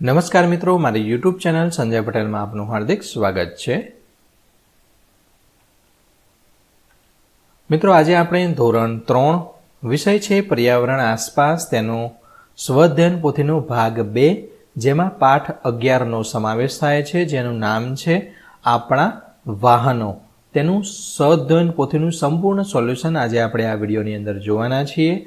નમસ્કાર મિત્રો, મારી યુટ્યુબ ચેનલ સંજય પટેલમાં આપનું હાર્દિક સ્વાગત છે. મિત્રો, આજે આપણે ધોરણ ત્રણ, વિષય છે પર્યાવરણ આસપાસ, તેનો સ્વધ્યન પોથીનો ભાગ બે, જેમાં પાઠ અગિયારનો સમાવેશ થાય છે, જેનું નામ છે આપણા વાહનો. તેનું સ્વધ્યન પોથીનું સંપૂર્ણ સોલ્યુશન આજે આપણે આ વિડીયોની અંદર જોવાના છીએ.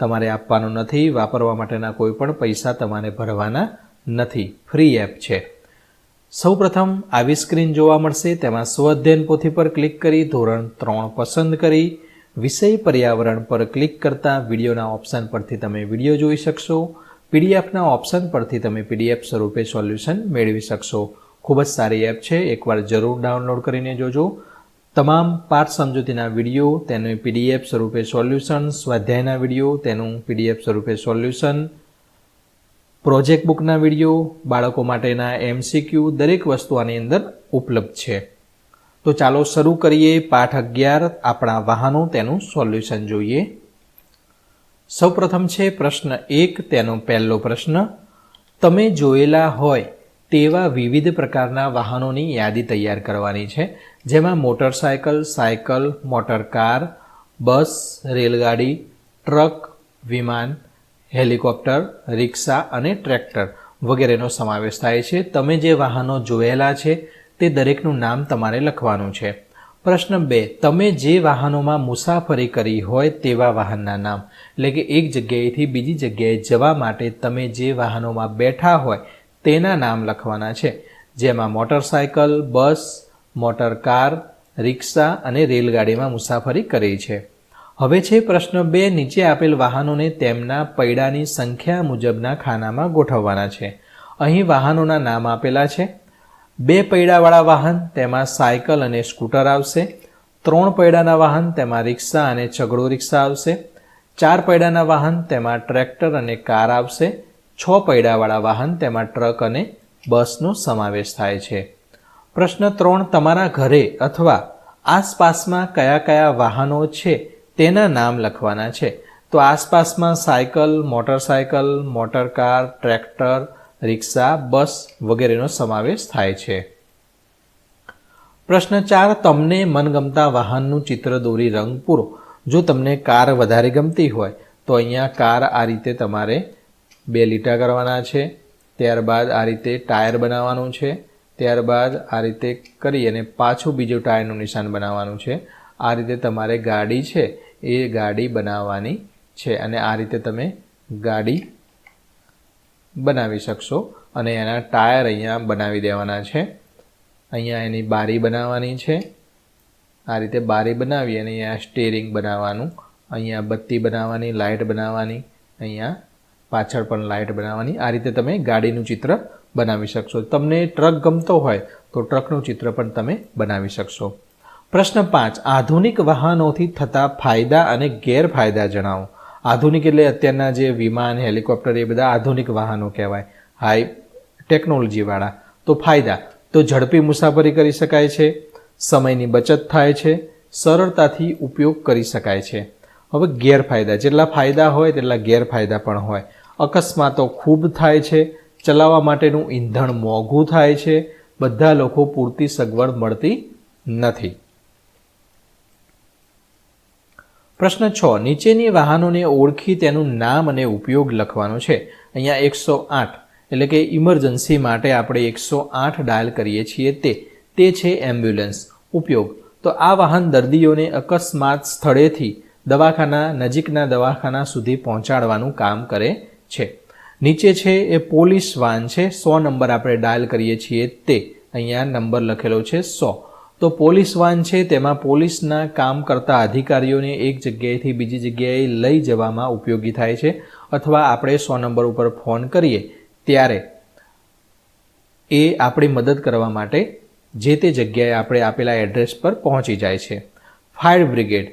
તમારે આપવાનો નથી, વાપરવા માટેના કોઈ પણ પૈસા તમારે ભરવાના નથી. ફ્રી એપ છે. સૌપ્રથમ આવી સ્ક્રીન જોવા મળશે, તેમાં સ્વઅધ્યયન પોથી પર ક્લિક કરી, ધોરણ ત્રણ પસંદ કરી, વિષય પર્યાવરણ પર ક્લિક કરતાં વિડીયોના ઓપ્શન પરથી તમે વીડિયો જોઈ શકશો, પીડીએફના ઓપ્શન પરથી તમે પીડીએફ સ્વરૂપે સોલ્યુશન મેળવી શકશો. ખૂબ જ સારી એપ છે, એકવાર જરૂર ડાઉનલોડ કરીને જોજો. તમામ પાઠ સમજૂતીના વીડિયો, તેનું પીડીએફ સ્વરૂપે સોલ્યુશન, સ્વાધ્યાયના વીડિયો, તેનું પીડીએફ સ્વરૂપે સોલ્યુશન, પ્રોજેક્ટ બુકના વીડિયો, બાળકો માટેના એમસીક્યુ દરેક વસ્તુ આની અંદર ઉપલબ્ધ છે. તો ચાલો શરૂ કરીએ પાઠ અગિયાર, આપણા વાહનો તેનું સોલ્યુશન જોઈએ. સૌપ્રથમ છે પ્રશ્ન એક, તેનો પહેલો પ્રશ્ન, તમે જોયેલા હોય તેવા વિવિધ પ્રકારના વાહનોની યાદી તૈયાર કરવાની છે, જેમાં motorcycle, cycle, motor car, bus, રેલગાડી, ટ્રક, વિમાન, હેલિકોપ્ટર, રિક્ષા અને ટ્રેક્ટર વગેરેનો સમાવેશ થાય છે. તમે જે વાહનો જોયેલા છે, તે દરેકનું નામ તમારે લખવાનું છે. પ્રશ્ન બે, તમે જે વાહનોમાં મુસાફરી કરી હોય તેવા વાહનના નામ, એટલે કે એક જગ્યાએથી બીજી જગ્યાએ જવા માટે તમે જે વાહનોમાં બેઠા હોય તેના નામ લખવાના છે, જેમાં motorcycle, bus, motor car, rickshaw અને રેલગાડીમાં મુસાફરી કરી છે. હવે છે પ્રશ્ન બે, નીચે આપેલ વાહનોને તેમના પૈડાની સંખ્યા મુજબના ખાનામાં ગોઠવવાના છે. અહીં વાહનોના નામ આપેલા છે. બે પૈડાવાળા વાહન, તેમાં સાયકલ અને સ્કૂટર આવશે. ત્રણ પૈડાના વાહન, તેમાં રિક્ષા અને ચગડો રિક્ષા આવશે. ચાર પૈડાના વાહન, તેમાં ટ્રેક્ટર અને કાર આવશે. છ પૈડાવાળા વાહન, તેમાં ટ્રક અને બસનો સમાવેશ થાય છે. પ્રશ્ન ત્રણ, તમારા ઘરે અથવા આસપાસમાં કયા કયા વાહનો છે તેના નામ લખવાના છે. તો આસપાસમાં cycle, motorcycle motor car tractor, rickshaw, bus વગેરેનો સમાવેશ થાય છે. પ્રશ્ન ચાર, તમને મનગમતા વાહનનું ચિત્ર દોરી રંગ પૂરો. જો તમને કાર વધારે ગમતી હોય, તો અહીંયા કાર આ રીતે તમારે બે લીટા કરવાના છે. ત્યારબાદ આ રીતે ટાયર બનાવવાનું છે. ત્યારબાદ આ રીતે કરી અને પાછું બીજું ટાયરનું નિશાન બનાવવાનું છે. આ રીતે તમારે ગાડી છે એ ગાડી બનાવવાની છે અને આ રીતે તમે ગાડી બનાવી શકશો અને એના ટાયર અહીંયા બનાવી દેવાના છે. અહીંયા એની બારી બનાવવાની છે. આ રીતે બારી બનાવી અને અહીંયા સ્ટેરિંગ બનાવવાનું. અહીંયા બત્તી બનાવવાની, લાઇટ બનાવવાની, અહીંયા પાછળ પણ લાઇટ બનાવવાની. આ રીતે તમે ગાડીનું ચિત્ર બનાવી શકશો. તમને ટ્રક ગમતો હોય તો ટ્રકનું ચિત્ર પણ તમે બનાવી શકશો. પ્રશ્ન પાંચ, આધુનિક વાહનોથી થતા ફાયદા અને ગેરફાયદા જણાવો. આધુનિક એટલે અત્યારના જે વિમાન, હેલિકોપ્ટર એ બધા આધુનિક વાહનો કહેવાય. હાઈ ટેકનોલોજીવાળા. તો ફાયદા, તો ઝડપી મુસાફરી કરી શકાય છે, સમયની બચત થાય છે, સરળતાથી ઉપયોગ કરી શકાય છે. હવે ગેરફાયદા, જેટલા ફાયદા હોય તેટલા ગેરફાયદા પણ હોય. અકસ્માતો ખૂબ થાય છે, ચલાવવા માટેનું ઈંધણ મોંઘું થાય છે, બધા લોકો પૂરતી સગવડ મળતી નથી. પ્રશ્ન છ, નીચેની વાહનોને ઓળખી તેનું નામ અને ઉપયોગ લખવાનો છે. અહીંયા એકસો આઠ, એટલે કે ઇમરજન્સી માટે આપણે એકસો આઠ ડાયલ કરીએ છીએ તે. તે છે એમ્બ્યુલન્સ. ઉપયોગ. તો આ વાહન દર્દીઓને અકસ્માત સ્થળેથી દવાખાના નજીકના દવાખાના સુધી પહોંચાડવાનું કામ કરે છે નીચે છે એ પોલીસ વાન છે. સો નંબર આપણે ડાયલ કરીએ છીએ તે. અહીંયા નંબર લખેલો છે સો. તો પોલીસ વાન છે તેમાં પોલીસના કામ કરતા અધિકારીઓને એક જગ્યાએથી બીજી જગ્યાએ લઈ જવામાં ઉપયોગી થાય છે. અથવા આપણે સો નંબર ઉપર ફોન કરીએ ત્યારે એ આપણી મદદ કરવા માટે જે તે જગ્યાએ આપણે આપેલા એડ્રેસ પર પહોંચી જાય છે. Fire brigade.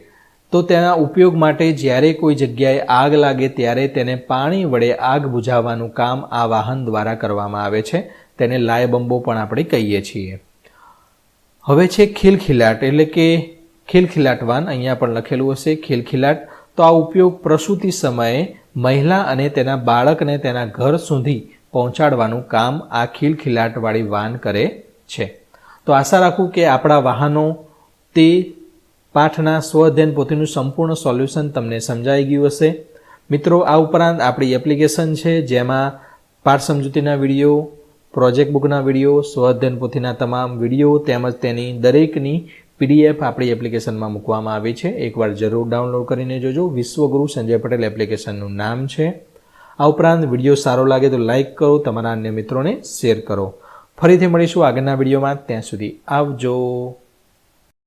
તો તેના ઉપયોગ માટે જ્યારે કોઈ જગ્યાએ આગ લાગે ત્યારે તેને પાણી વડે આગ બુઝાવવાનું કામ આ વાહન દ્વારા કરવામાં આવે છે. તેને લાયબંબો પણ આપણે કહીએ છીએ. હવે છે ખિલખિલાટ, એટલે કે ખિલખિલાટ વાન અહીંયા પણ લખેલું હશે ખિલખિલાટ. તો આ ઉપયોગ પ્રસૂતિ સમયે મહિલા અને તેના બાળકને તેના ઘર સુધી પહોંચાડવાનું કામ આ ખિલખિલાટવાળી વાન કરે છે. તો આશા રાખું કે આપણા વાહનો તે પાઠના સ્વઅધ્યયન પોથીનું સંપૂર્ણ સોલ્યુશન તમને સમજાઈ ગયું હશે. મિત્રો, આ ઉપરાંત આપણી એપ્લિકેશન છે, જેમાં પાઠ સમજૂતીના વીડિયો, પ્રોજેક્ટ બુકના વીડિયો સ્વઅધ્યયન પોથીના તમામ વીડિયો તેમજ તેની દરેકની પીડીએફ આપણી એપ્લિકેશનમાં મૂકવામાં આવી છે. એકવાર જરૂર ડાઉનલોડ કરીને જોજો. વિશ્વગુરુ સંજય પટેલ એપ્લિકેશનનું નામ છે. આ ઉપરાંત વીડિયો સારો લાગે તો લાઇક કરો, તમારા અન્ય મિત્રોને શેર કરો. ફરીથી મળીશું આગળના વિડીયોમાં. ત્યાં સુધી આવજો.